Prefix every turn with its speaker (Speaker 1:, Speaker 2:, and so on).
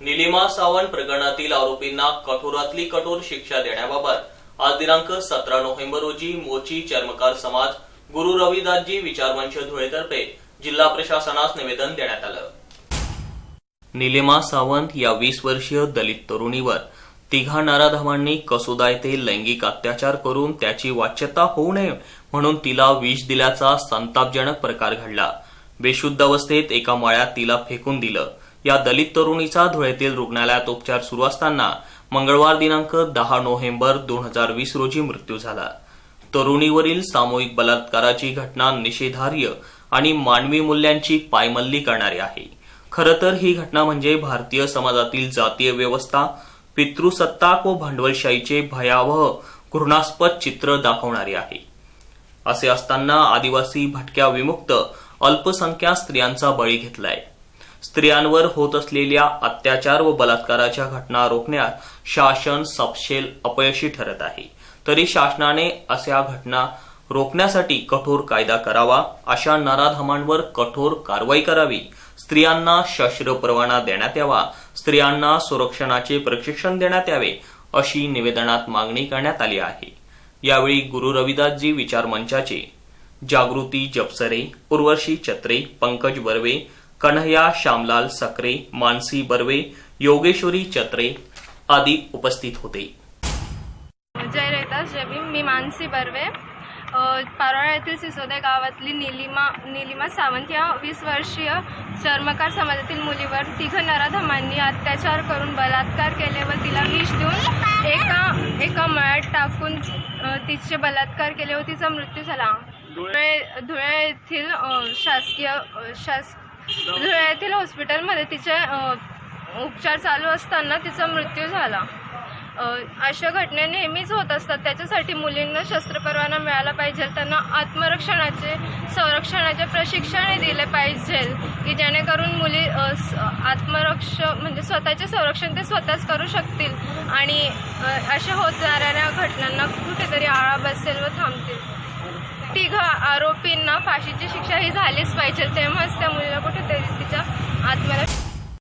Speaker 1: निलिमा सावंत प्रकरणातील आरोपींना कठोरातली कठोर शिक्षा देण्याबाबत आज दिनांक सतरा नोव्हेंबर रोजी मोची चर्मकार समाज गुरु रविदासजी विचारवंश धुळेतर्फे जिल्हा प्रशासनास निवेदन देण्यात आलं. निलिमा सावंत या वीस वर्षीय दलित तरुणीवर तिघा नराधमांनी कसुदा येथे लैंगिक अत्याचार करून त्याची वाच्यता होऊ नये म्हणून तिला विष दिल्याचा संतापजनक प्रकार घडला. बेशुद्ध अवस्थेत एका माळ्यात तिला फेकून दिलं. या दलित तरुणीचा धुळ्यातील रुग्णालयात उपचार सुरू असताना मंगळवार दिनांक दहा नोव्हेंबर दोन हजार वीस रोजी मृत्यू झाला. तरुणीवरील सामूहिक बलात्काराची घटना निषेधार्य आणि मानवी मूल्यांची पायमल्ली करणारी आहे. खरं तर ही घटना म्हणजे भारतीय समाजातील जातीय व्यवस्था पितृसत्ताक व भांडवलशाहीचे भयावह घृणास्पद चित्र दाखवणारी आहे. असे असताना आदिवासी भटक्या विमुक्त अल्पसंख्या स्त्रियांचा बळी घेतलाय. स्त्रियांवर होत असलेल्या अत्याचार व बलात्काराच्या घटना रोखण्यात शासन सपशेल अपयशी ठरत आहे. तरी शासनाने अशा घटना रोखण्यासाठी कठोर कायदा करावा अशा नराधमांवर कठोर कारवाई करावी स्त्रियांना शस्त्र परवाना देण्यात यावा स्त्रियांना संरक्षणाचे प्रशिक्षण देण्यात यावे अशी निवेदनात मागणी करण्यात आली आहे. यावेळी गुरु रविदासजी विचार मंचाचे जागृती जपसरे उर्वशी छत्रे पंकज बर्वे कन्हैया श्यामलाल सकरे मानसी बर्वे योगेश्वरी चत्रे आदी उपस्थित होते.
Speaker 2: जय रेता जय भीम. मी मानसी बर्वे. पारोळा येथील सिसोदे गावातली निलिमा निलिमा सावंत या वीस वर्षीय चर्मकार समाजातील मुलीवर तिघ नराधमांनी अत्याचार करून बलात्कार केले व तिला विष देऊन एका एका मळ्यात टाकून तिचे बलात्कार केले व तिचा मृत्यू झाला. धुळे धुळे येथील शासकीय शास धुळे येथील हॉस्पिटलमध्ये तिचे उपचार चालू असताना तिचा मृत्यू झाला. अशा घटना नेहमीच होत असतात. त्याच्यासाठी मुलींना शस्त्रपरवाना मिळाला पाहिजे. त्यांना आत्मरक्षणाचे संरक्षणाचे प्रशिक्षण दिले पाहिजे की जेणेकरून मुली स- आत्मरक्ष म्हणजे स्वतःचे संरक्षण ते स्वतःच करू शकतील. आणि अशा होत जाणाऱ्या घटनांना कुठेतरी आळा बसेल व थांबतील. तिघ आरोपींना फाशीची शिक्षा ही झालीच पाहिजे. तेव्हाच त्या मुलीला कुठेतरी तिच्या आत्म्याला